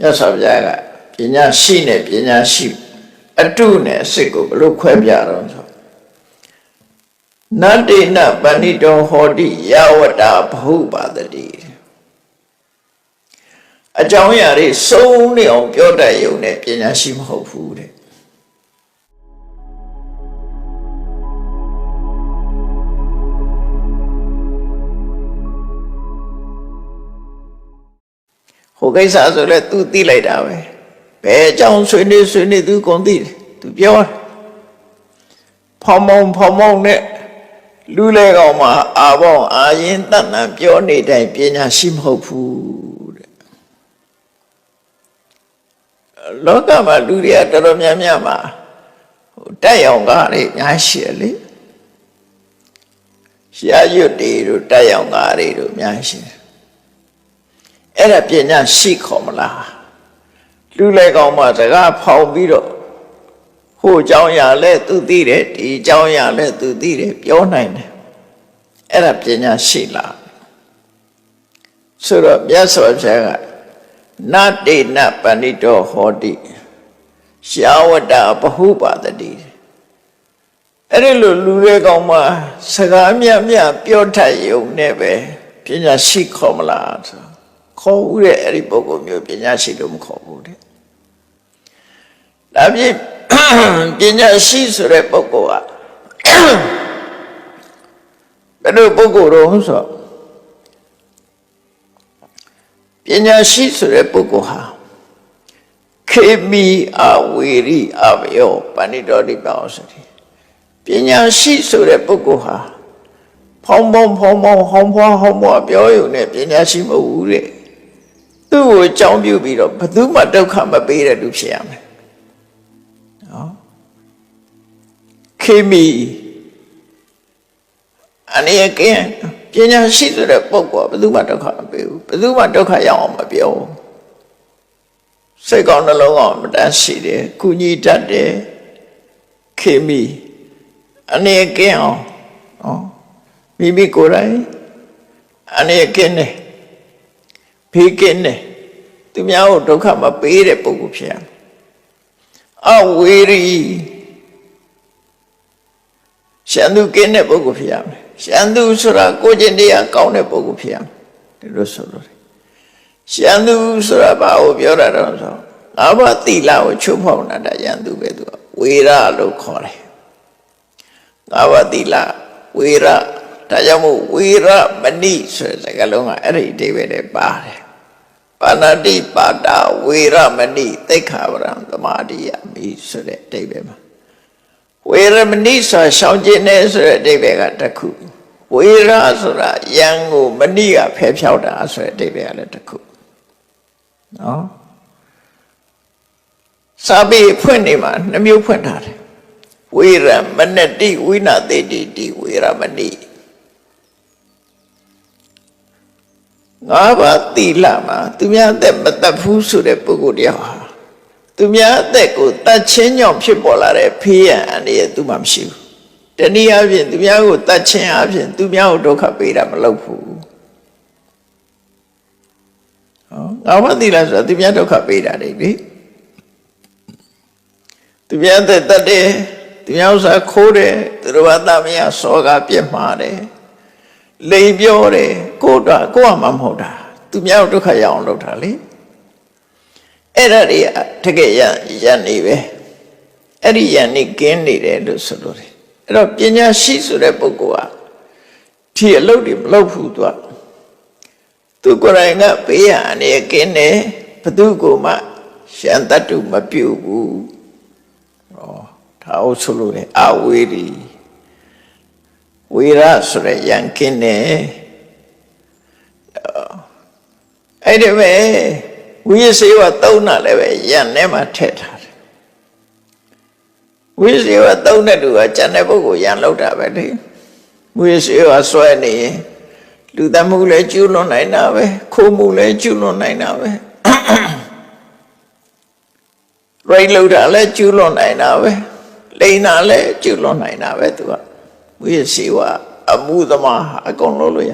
မြတ်စွာဘုရားကပညာရှိနဲ့ပညာရှိအတုနဲ့အစစ်ကိုဘယ်လိုခွဲပြတော့ဆိုနတ္တိနပဏိတောဟောတိယဝတ္တာဘဟုပါတတိအကြောင်းအရာတွေစုံနေအောင်ပြောတတ်ရုံနဲ့ပညာရှိမဟုတ်ဘူးတဲ့ ဟိုကိစ္စဆိုလဲ तू သိလိုက်တာပဲဘယ်အကြောင်းဆွေးနေဆွေးနေ तू ကုန်သိတယ် तू ပြောတယ်ဖောင်မောင်ဖောင်မောင်နဲ့လူလေကောင်မှာအာဘောင်အာရင်တတ်နံပြောနေတိုင်းပညာရှိမဟုတ်ဘူးတဲ့လောကမှာလူတွေကတော်တော်များများမှာဟိုတက်ရောင်ကားတွေအများရှိတယ်လေရှားရွတ်တွေတို့တက်ရောင်ကားတွေတို့အများရှိတယ် အဲ့ဒါပညာရှိခေါ်မလားလူလေကောင်မှာစကားဖောင်ပြီးတော့ဟိုအကြောင်းအရာလဲသူသိတယ်ဒီအကြောင်းအရာလဲသူသိတယ်ပြောနိုင်တယ်အဲ့ဒါပညာရှိလားဆိုတော့မြတ်စွာဘုရားကနတ္တိနပဏိတောဟောတိရှာဝတ္တဘဟုပါတတိအဲ့ဒီလိုလူတွေကောင်မှစကားမြတ်မြတ်ပြောတတ်ရုံနဲ့ပဲပညာရှိခေါ်မလားဆို ခေါ်ဦးတဲ့အဲ့ဒီပုဂ္ဂိုလ်မျိုးပညာရှိလို့မခေါ်ဘူးတဲ့ဒါဖြင့်ပညာရှိဆိုတဲ့ပုဂ္ဂိုလ်ကဘယ်လိုပုဂ္ဂိုလ်တော့ဆိုပညာရှိဆိုတဲ့ပုဂ္ဂိုလ်ဟာခေမီအဝေရိအဘယောပဏိတော်ဒီပါအောင်ဆိုတယ်ပညာရှိဆိုတဲ့ပုဂ္ဂိုလ်ဟာဖောင်းဖောင်းဖောင်းဖောင်းဟောင်းဖွားဟောင်းဖွားပြောရုံနဲ့ပညာရှိမဟုတ်ဘူးတဲ့ သူ့ကိုအကြောင်းပြုပြီးတော့ဘယ်သူမှဒုက္ခမပေးတဲ့လူဖြစ်ရမယ်နော်ခေမီအနေနဲ့ကင်းပညာရှိဆိုတဲ့ပုဂ္ဂိုလ်ကဘယ်သူမှဒုက္ခမပေးဘူးဘယ်သူမှဒုက္ခရောက်အောင်မပြောဘူးစိတ်ကောင်းနှလုံးကောင်းမတန်းရှိတယ်ကုညီတတ်တယ်ခေမီအနေနဲ့ကင်းအောင်နော်မိမိကိုယ်တိုင်အနေနဲ့ကင်းတယ် ဖေးကင်းတယ်သူများကိုဒုက္ခမပေးတဲ့ပုဂ္ဂိုလ်ဖြစ်ရမယ်အဝေရီရှန်သူကင်းတဲ့ပုဂ္ဂိုလ်ဖြစ်ရမယ်ရှန်သူဆိုတာကိုယ်ကျင့်တရားကောင်းတဲ့ပုဂ္ဂိုလ်ဖြစ်ရမယ်ဒီလိုဆိုလို့ရှန်သူဆိုတာဘာကိုပြောတာတော့ဆိုငါးပါးသီလကိုချုပ်ဖောက်နေတာရန်သူပဲသူကဝေရလို့ခေါ်တယ်ငါးပါးသီလဝေရဒါကြောင့်မို့ဝေရမဏိဆိုတဲ့စကားလုံးကအဲ့ဒီအဓိပ္ပာယ်နဲ့ပါတယ် ပါဏတိပါတာဝေရမဏိသိက္ခာပရံသမာဓိယမိဆိုတဲ့အဓိပ္ပာယ်မှာဝေရမဏိဆိုရှောင်းကျင်နေဆိုတဲ့အဓိပ္ပာယ်ကတစ်ခုဝေရဆိုတာယံကိုမဏိကဖယ်ဖြောက်တာဆိုတဲ့အဓိပ္ပာယ်ကလည်းတစ်ခုနော်စာပေဖွင့်နေမှာနှမျိုးဖွင့်ထားတယ်ဝေရမနတိဝိနာသေတိတိဝေရမဏိ ငါးပါးသီလမှာသူများအသက်မတတ်ဘူးဆိုတဲ့ပုဂ္ဂိုလ်တယောက်ဟာသူများအသက်ကိုတတ်ချင်းကြောင့်ဖြစ်ပေါ်လာတဲ့ဖေးရန်အနေနဲ့သူမှမရှိဘူးတနည်းအားဖြင့်သူများကိုတတ်ချင်းအားဖြင့်သူများကိုဒုက္ခပေးတာမလုပ်ဘူးဟောငါးပါးသီလဆိုတာသူများဒုက္ခပေးတာလေလေသူများအသက်တတ်တယ်သူများဥစ္စာခိုးတယ်သူတို့ဘာသာမရစောကပြက်မှားတယ် လိန်ပြောတယ်ကိုယ်တော့ကိုယ်ကမှမဟုတ်တာသူများဒုက္ခရအောင်လုပ်တာလေအဲ့ဒါတွေကတကယ်ရရနေပဲအဲ့ဒီရနေကင်းနေတယ်လို့ဆိုလို့တယ်အဲ့တော့ပညာရှိဆိုတဲ့ပုဂ္ဂိုလ်ကဒီအလုပ်တွေမလုပ်ဘူးသူကသူကိုယ်တိုင်ကပေးရအနေကင်းတယ်ဘသူကိုမှရှန်တတုမပြုတ်ဘူးဟောဒါဟုတ်ဆိုလို့တယ်အဝေးဒီ ဝေရဆိုတဲ့ယံကင်းတယ်အဲ့ဒီမဲ့ဝိရစေဝသုံးတာလည်းပဲယံထဲမှာထည့်ထားတယ်ဝိရစေဝသုံးတဲ့သူကကျန်တဲ့ပုဂ္ဂိုလ်ယံလောက်တာပဲလေဝိရစေဝဆွဲနေရင်လူသမှုလည်းကျူးလွန်နိုင်တာပဲခိုးမှုလည်းကျူးလွန်နိုင်တာပဲရိတ်လောက်တာလည်းကျူးလွန်နိုင်တာပဲလိန်တာလည်းကျူးလွန်နိုင်တာပဲသူက ဝိရစေဝအမှုသမားအကုန်လုံးလို့ရ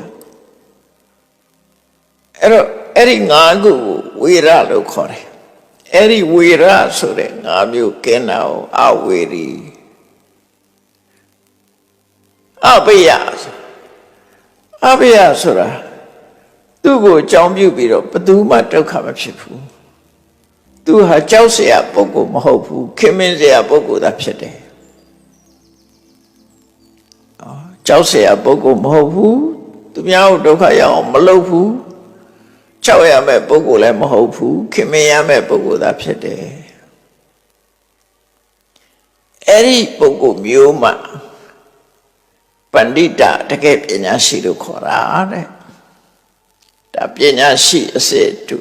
အဲ့တော့အဲ့ဒီငါးခုကိုဝေရလို့ခေါ်တယ် အဲ့ဒီဝေရဆိုတဲ့ငါးမျိုးကင်းတာကိုအဝေရီအပိယအပိယဆိုတာသူ့ကိုအကြောင်းပြုပြီးတော့ဘယ်သူမှဒုက္ခမဖြစ်ဘူးသူဟာကြောက်เสียပုဂ္ဂိုလ်မဟုတ်ဘူးခင်မင်းเสียပုဂ္ဂိုလ်သာဖြစ်တယ်အော် ကြောက်เสียပုဂ္ဂိုလ်မဟုတ်ဘူးသူများကိုဒုက္ခရအောင်မလုပ်ဘူးကြောက်ရမယ့်ပုဂ္ဂိုလ်လည်းမဟုတ်ဘူးခင်မင်းရမယ့်ပုဂ္ဂိုလ်သာဖြစ်တယ်အဲ့ဒီပုဂ္ဂိုလ်မျိုးမှပန္တိတတကယ်ပညာရှိလို့ခေါ်တာတဲ့ဒါပညာရှိအစစ်တု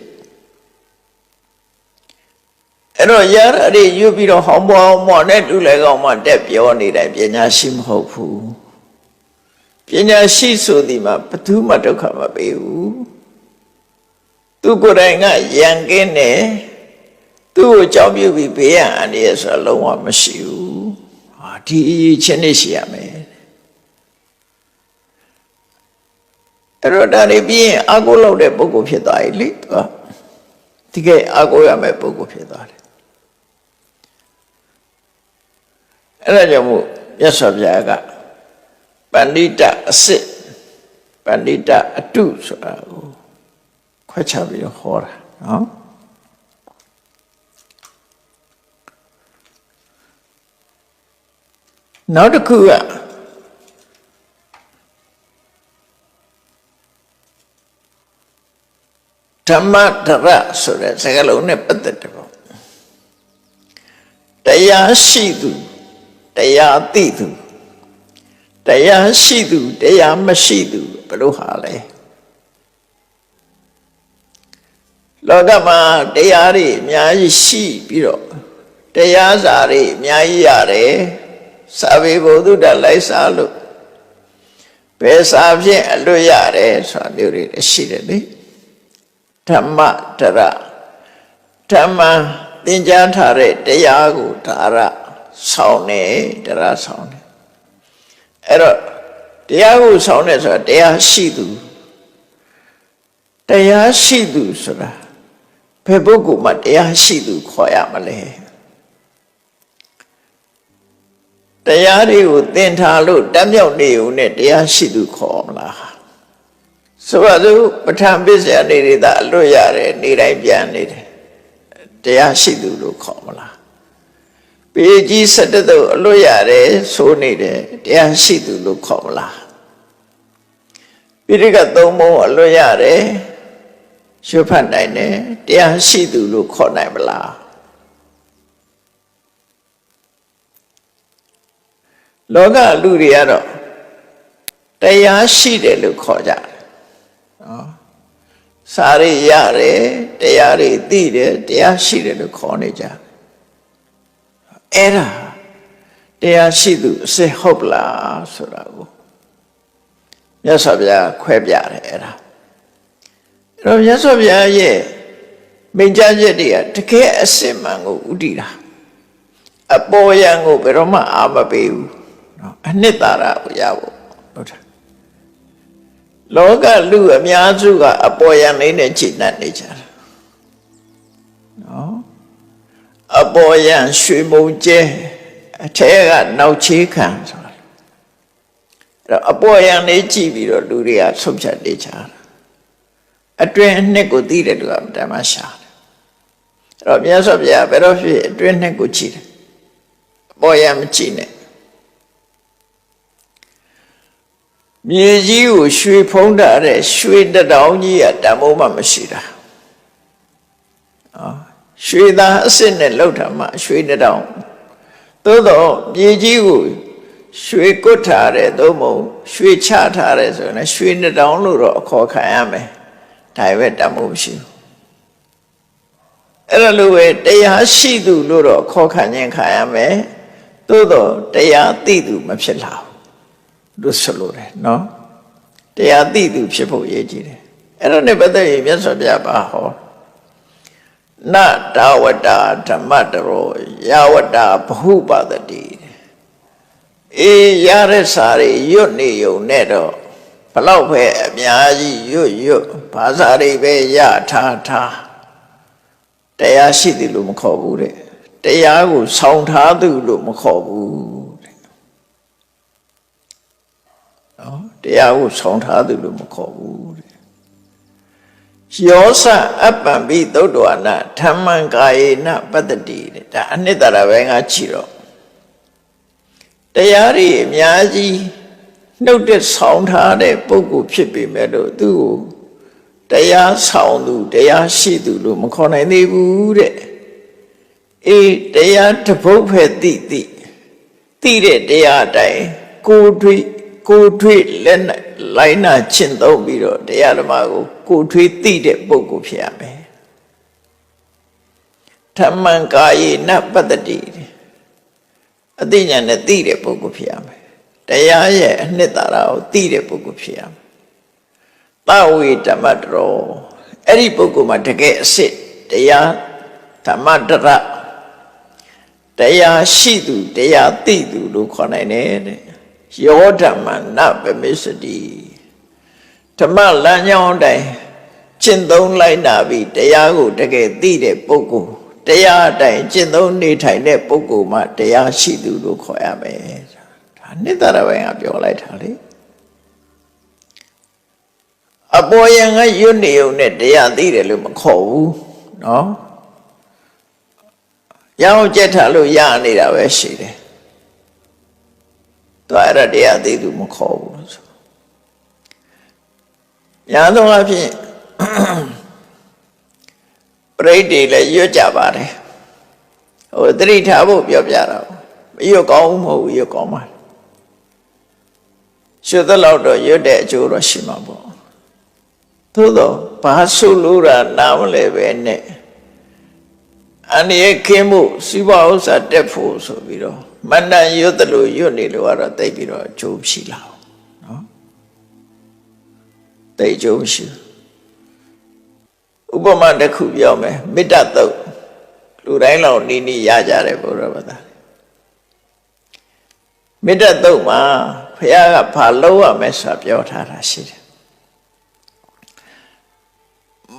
အဲ့တော့ရရတွေယူပြီးတော့ဟောင်းပေါ်ဟောင်းပေါ်နဲ့တူလည်းကောင်းမှတက်ပြောနေတယ်ပညာရှိမဟုတ်ဘူး ပညာရှိဆိုဒီမှာဘယ်သူမှဒုက္ခမပေးဘူးသူကိုယ်တိုင်ကယံကင်းတယ်သူ့ကိုကြောက်ပြုပြီးဘေးရန်အန္တရာယ်ဆိုတာလုံးဝမရှိဘူးဟာဒီအရေးချင်းနေရှိရမယ်အဲ့တော့ဒါတွေပြီးရင်အာကိုလောက်တဲ့ပုဂ္ဂိုလ်ဖြစ်သွားပြီလေသူကတကယ်အာကိုရမယ့်ပုဂ္ဂိုလ်ဖြစ်သွားတယ်အဲ့ဒါကြောင့်မို့မြတ်စွာဘုရားက ပန္တိတအစစ်ပန္တိတအတုဆိုတာကိုခွဲခြားပြီးတော့ဟောတာနော်နောက်တစ်ခုကဓမ္မဒရဆိုတဲ့စကားလုံးနဲ့ပတ်သက်တယ်ပေါ့တရားရှိသူတရားသိသူ တရားရှိသူတရားမရှိသူဘယ်လိုဟာလဲလောကမှာတရားတွေအများကြီးရှိပြီးတော့တရားစာတွေအများကြီးရတယ်စာပေဘုဒ္ဓတလိုက်စားလို့ဘယ်စာဖြင့်အလွတ်ရတယ်ဆိုတာမျိုးတွေရှိတယ်လေဓမ္မတရဓမ္မသင်ကြားထားတဲ့တရားကိုဒါရဆောင်းနေတရားဆောင်းနေ အဲ့တော့တရားကိုဆောင်းနေဆိုတာတရားရှိသူတရားရှိသူဆိုတာဘယ်ပုဂ္ဂိုလ်မှတရားရှိသူခေါ်ရမလဲတရားတွေကိုသင်ထားလို့တတ်မြောက်နေုံနဲ့တရားရှိသူခေါ်မလားဆိုပါစို့ပဋ္ဌာန်းပစ္စယနေတွေသာအလွတ်ရတယ်နေတိုင်းပြန်နေတယ်တရားရှိသူလို့ခေါ်မလား ပေကြီး၁၇သို့အလွတ်ရတယ်ဆိုနေတယ်တရားရှိသူလို့ခေါ်မလားပိဋကသုံးပုံအလွတ်ရတယ်ရွှေဖတ်နိုင်တယ်တရားရှိသူလို့ခေါ်နိုင်မလားလောကလူတွေကတော့တရားရှိတယ်လို့ခေါ်ကြတယ်နော်စာရိရတယ်တရားတွေသိတယ်တရားရှိတယ်လို့ခေါ်နေကြ အဲ့ဒါတရားရှိသူအစစ်ဟုတ်လားဆိုတာကိုမြတ်စွာဘုရားခွဲပြတယ်အဲ့ဒါအဲ့တော့မြတ်စွာဘုရားရဲ့မိန့်ကြားချက်တွေကတကယ်အစစ်မှန်ကိုဥတည်တာအပေါ်ယံကိုဘယ်တော့မှအာမပေးဘူးနော်အနှစ်သာရကိုရဖို့ဟုတ်တယ်လောကလူအများစုကအပေါ်ယံလေးနဲ့ချိန်နှံ့နေကြတာနော် အပေါ်ယံရွှေမုံကျဲအထဲကနောက်ချေးခံဆိုတာအဲ့တော့အပေါ်ယံလေးကြည့်ပြီးတော့လူတွေကဆုံးဖြတ်နေကြတာအတွင်းအနှစ်ကိုသိတဲ့လူကတမရှာတယ်အဲ့တော့မြတ်စွာဘုရားဘယ်တော့ဖြစ်အတွင်းနှစ်ကိုကြည့်တယ်အပေါ်ယံမကြည့်နဲ့မြေကြီးကိုရွှေဖုံးထားတဲ့ရွှေတတောင်ကြီးကတမိုးမှမရှိတာအာ ရွှေသားအစ်စ်နဲ့လှုပ်ထားမှရွှေတတောင်သို့တော့မြေကြီးကိုရွှေကွတ်ထားတဲ့သို့မဟုတ်ရွှေချထားတဲ့ဆိုရင်ရွှေတတောင်လို့တော့အခေါ်ခံရမယ်ဒါပဲတမိုးမရှိဘူးအဲ့လိုပဲတရားရှိသူလို့တော့ခေါ်ခံခြင်းခံရမယ်သို့တော့တရားသိသူမဖြစ်လာဘူးလို့ဆိုလိုတယ်နော်တရားသိသူဖြစ်ဖို့ရည်ကြည်တယ်အဲ့တော့ ਨੇ ပတ်သက်ရင်မြတ်စွာဘုရားပါဟော နတာဝတ္တဓမ္မတရောယဝတ္တဘဟုပါတတိအေးရတဲ့စာတွေရွတ်နေုံနဲ့တော့ဘလောက်ပဲအများကြီးရွတ်ရွတ်ဘာသာတွေပဲရထားထားတရားရှိတယ်လို့မခေါ်ဘူးတဲ့တရားကိုဆောင်ထားသူလို့မခေါ်ဘူးတဲ့နော်တရားကိုဆောင်ထားသူလို့မခေါ်ဘူးတဲ့ ယောစအပ္ပံပိသုတ္တဝနာဓမ္မံကာယေနပတ္တတိတဲ့ဒါအနှစ်သာရပဲငါကြည့်တော့တရားတွေအများကြီးနှုတ်တဲ့ဆောင်ထားတဲ့ပုဂ္ဂိုလ်ဖြစ်ပေမဲ့လို့သူ့ကိုတရားဆောင်သူတရားရှိသူလို့မခေါ်နိုင်သေးဘူးတဲ့အေးတရားတစ်ပုဒ်ဖက်တိတိတိတဲ့တရားအတိုင်းကိုယ်တွေ့ကိုယ်တွေ့လက်နဲ့ လိုင်းနာကျင့်သုံးပြီးတော့တရားဓမ္မကိုကိုယ်ထွေးသိတဲ့ပုဂ္ဂိုလ်ဖြစ်ရမယ်ဓမ္မံကာယေနပတ္တတိအသိဉာဏ်နဲ့သိတဲ့ပုဂ္ဂိုလ်ဖြစ်ရမယ်တရားရဲ့အနှစ်သာရကိုသိတဲ့ပုဂ္ဂိုလ်ဖြစ်ရမယ်သဝေဓမ္မတရောအဲ့ဒီပုဂ္ဂိုလ်မှာတကယ်အစစ်တရားဓမ္မတရတရားရှိသူတရားသိသူလို့ခေါ်နိုင်တယ်တဲ့ ယောဓမ္မနဗမေစတိဓမ္မလမ်းကြောင်းတိုင်းကျင့်သုံးလိုက်နာပြီးတရားကိုတကယ်သိတဲ့ပုဂ္ဂိုလ်တရားအတိုင်းကျင့်သုံးနေထိုင်တဲ့ပုဂ္ဂိုလ်မှတရားရှိသူလို့ခေါ်ရမယ်ဒါနှစ်သာရပိုင်းကပြောလိုက်တာလေအပေါ်ယံကယွတ်နေုံနဲ့တရားသိတယ်လို့မခေါ်ဘူးနော်ရောင်းကြက်ထားလို့ရနေတာပဲရှိတယ် သူအဲ့ဒါတရားသိသူမခေါ်ဘူးလို့ဆိုညာတော့အဖြစ်ပြိတ္တိလည်းရွတ်ကြပါတယ်ဟိုသတိထားဖို့ပြောပြတာမရွတ်ကောင်းမဟုတ်ဘူးရွတ်ကောင်းပါရွတ်တဲ့လောက်တော့ရွတ်တဲ့အကျိုးတော့ရှိမှာပေါ့သို့တော့ဘာဆုလို့တာနားမလဲပဲနဲ့အန္တရာယ်ခင်းမှုစီးပွားဥစ္စာတက်ဖို့ဆိုပြီးတော့ မန္တန်ရွတ်တယ်လို့ရွတ်နေလို့ကတော့တိတ်ပြီးတော့အကျိုးရှိလာအောင်နော်တိတ်အကျိုးရှိဥပမာတစ်ခုပြောမယ်မေတ္တာတုတ်လူတိုင်းလောက်နီးနီးရကြတယ်ဘုရားဗတာမေတ္တာတုတ်မှာဘုရားကဘာလုပ်ရမလဲဆိုတာပြောထားတာရှိတယ်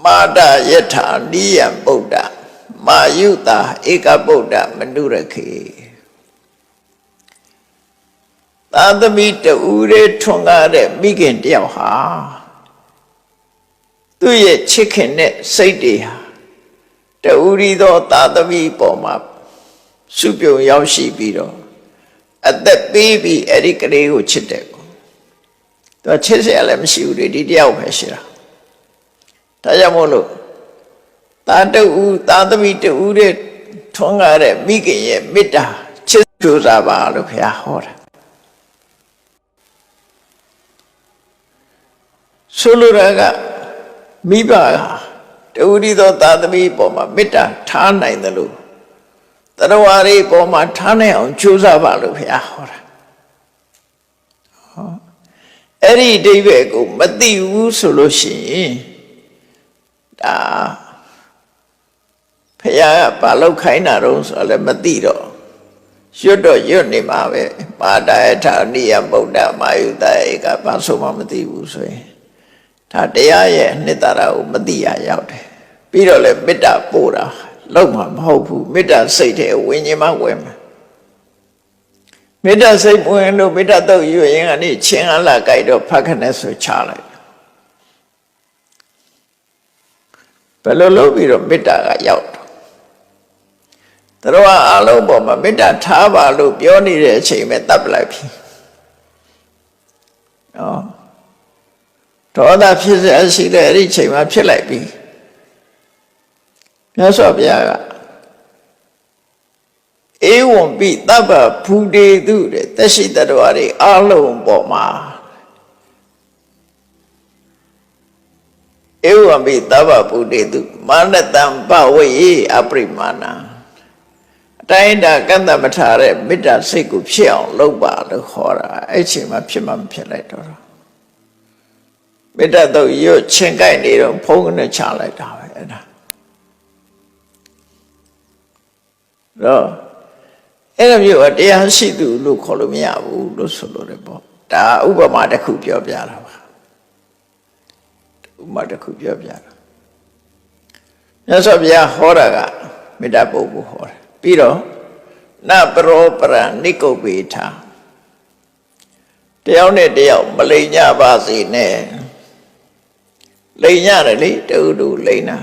မာဒယထာနိယံဗုဒ္ဓမာယုတာဧကဗုဒ္ဓမနုရခေ သာသမီတူရဲထွန်ကားတဲ့မိခင်တယောက်ဟာသူ့ရဲ့ချစ်ခင်တဲ့စိတ်တွေဟာတူရီသောသာသမီပေါ်မှာစုပြုံရောက်ရှိပြီးတော့အသက်ပေးပြီးအဲ့ဒီကလေးကိုချစ်တယ်ကိုသူချစ်စရာလည်းမရှိဘူးလေဒီတယောက်ပဲရှိတာဒါကြောင့်မို့လို့သာတူသာသမီတူတဲ့ထွန်းကားတဲ့မိခင်ရဲ့မေတ္တာချစ်ကြိုးစားပါလို့ဘုရားဟောတာ ဆိုလိုတာကမိဘကတူရီသောသာသမီပေါ်မှာမေတ္တာထားနိုင်တယ်လို့တရဝရီပေါ်မှာထားနိုင်အောင်ကြိုးစားပါလို့ဘုရားဟောတာဟောအဲ့ဒီအဓိပ္ပာယ်ကိုမသိဘူးဆိုလို့ရှိရင်ဒါဖះကဘာလောက်ခိုင်းတာတော့ဆိုတော့လည်းမသိတော့ရွတ်တော့ရွတ်နေမှာပဲပါဒယထာနိယဗုဒ္ဓမာယုတဧကဘာဆိုမှမသိဘူးဆိုရင် ဒါတရားရဲ့အနှစ်သာရကိုမသိရရောက်တယ်ပြီးတော့လည်းမေတ္တာပို့တာလောက်မှမဟုတ်ဘူးမေတ္တာစိတ်ထဲဝิญဉ်မဝင်မှာမေတ္တာစိတ်ဝင်လို့မေတ္တာတော့ရွရင်ကနေချင်းအလာကြိုက်တော့ဖတ်ခနဲ့ဆိုချလိုက်ဘယ်လိုလုပ်ပြီးတော့မေတ္တာကရောက်တော့တို့ကအလုံးပေါ်မှာမေတ္တာထားပါလို့ပြောနေတဲ့အချိန်ပဲတပ်ပလိုက်ပြီနော် ဒေါသဖြစ်စေရှိတဲ့အဲ့ဒီချိန်မှာဖြစ်လိုက်ပြီမြတ်စွာဘုရားကဧဝံပိတပ္ပဖူတေတုတဲ့တရှိတတော်တွေအလုံးပေါ်မှာဧဝံပိတပ္ပဖူတေတုမာနတံပဝေအပရိမာဏအတိုင်းတာကန့်တမထားတဲ့မေတ္တာစိတ်ကိုဖြစ်အောင်လုပ်ပါလို့ခေါ်တာအဲ့ချိန်မှာဖြစ်မှမဖြစ်လိုက်တော့ မေတ္တာတော့ရွတ်ချင်းကြိုက်နေတော့ဖုံးကနေချလိုက်တာပဲအဲ့ဒါတော့အဲ့လိုမျိုးတရားရှိသူလို့ခေါ်လို့မရဘူးလို့ဆိုလို့တယ်ပေါ့ဒါဥပမာတစ်ခုပြောပြတာပါဥပမာတစ်ခုပြောပြတာမြတ်စွာဘုရားဟောတာကမေတ္တာပုဂ္ဂိုလ်ဟောတယ်ပြီးတော့နပရောပရဏိကုတ်ပေထာတယောက်နဲ့တယောက်မလိမ်ညပါစေနဲ့ လိန်ရတယ်လေတူတူလိန်တာ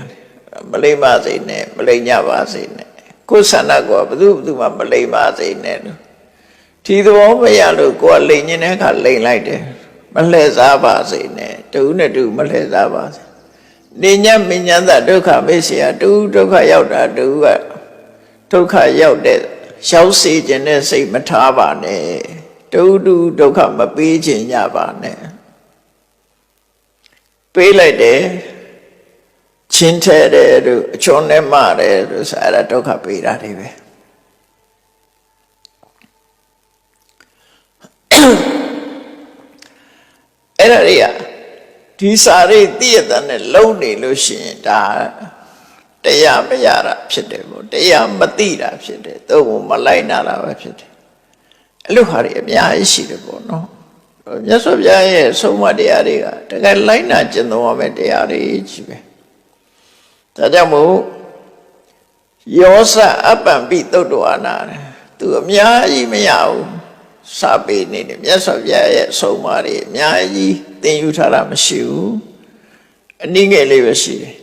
မလိမ့်ပါစေနဲ့မလိမ့်ညပါစေနဲ့ကိုယ်ဆန္ဒကဘသူဘသူမှမလိမ့်ပါစေနဲ့လို့ဒီသဘောမရလို့ကိုယ်ကလိန်နေတဲ့အခါလိန်လိုက်တယ်မလှည့်စားပါစေနဲ့တူနဲ့တူမလှည့်စားပါစေနေညမဉ္ဇန္တဒုက္ခမေစီယတူဒုက္ခရောက်တာတူကဒုက္ခရောက်တဲ့ရောက်စေခြင်းနဲ့စိတ်မထားပါနဲ့တူတူဒုက္ခမပေးခြင်းရပါနဲ့ ပေးလိုက်တယ်ချင်းထဲတယ်တို့အချွန်နဲ့မတယ်တို့ဆိုအဲ့ဒါဒုက္ခပေးတာတွေပဲအဲ့ဒါတွေကဒီစာရိတ္တိယတနဲ့လုံနေလို့ရှိရင်ဒါတရားမရတာဖြစ်တယ်ပေါ့တရားမသိတာဖြစ်တယ်သို့မလိုက်နာတာပဲဖြစ်တယ်အဲ့လိုဟာတွေအများကြီးရှိတယ်ပေါ့နော် မြတ်စွာဘုရားရဲ့ဆုံးမတရားတွေကတကယ်လိုက်နာကျင့်သုံးရမယ့်တရားတွေကြီးပဲဒါကြောင့်မို့ယောစအပ္ပံပိသုတ်တော်အနာတယ်သူအများကြီးမရဘူးစာပေနေတယ်မြတ်စွာဘုရားရဲ့ဆုံးမတွေအများကြီးသင်ယူထားတာမရှိဘူးအနည်းငယ်လေးပဲရှိတယ်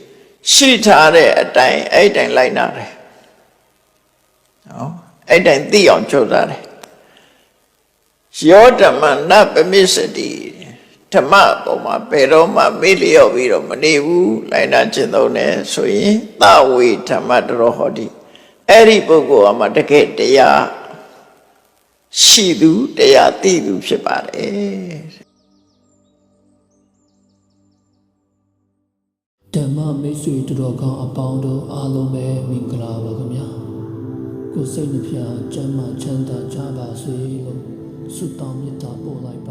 ရှိထားတဲ့အတိုင်းအဲ့ဒီတိုင်းလိုက်နာတယ်နော်အဲ့ဒီတိုင်းသိအောင်ကြိုးစားတယ် ယောဓမ္မနပမိစတိဓမ္မပုံမှာဘယ်တော့မှမေ့လျော့ပြီးတော့မနေဘူးလိုက်နာကျင့်သုံးတယ်ဆိုရင်သဝေဓမ္မတရောဟောတိအဲ့ဒီပုဂ္ဂိုလ်ကမှတကယ်တရားရှိသူတရားသိသူဖြစ်ပါတယ်ဓမ္မမိတ်ဆွေတို့တော်ကောင်းအပေါင်းတို့အားလုံးပဲမင်္ဂလာပါခင်ဗျာကိုယ်စိတ်နှပြကျမ်းမာချမ်းသာကြပါစေလို့ ဆုတောင်းမေတ္တာပို့လိုက်ပါတယ်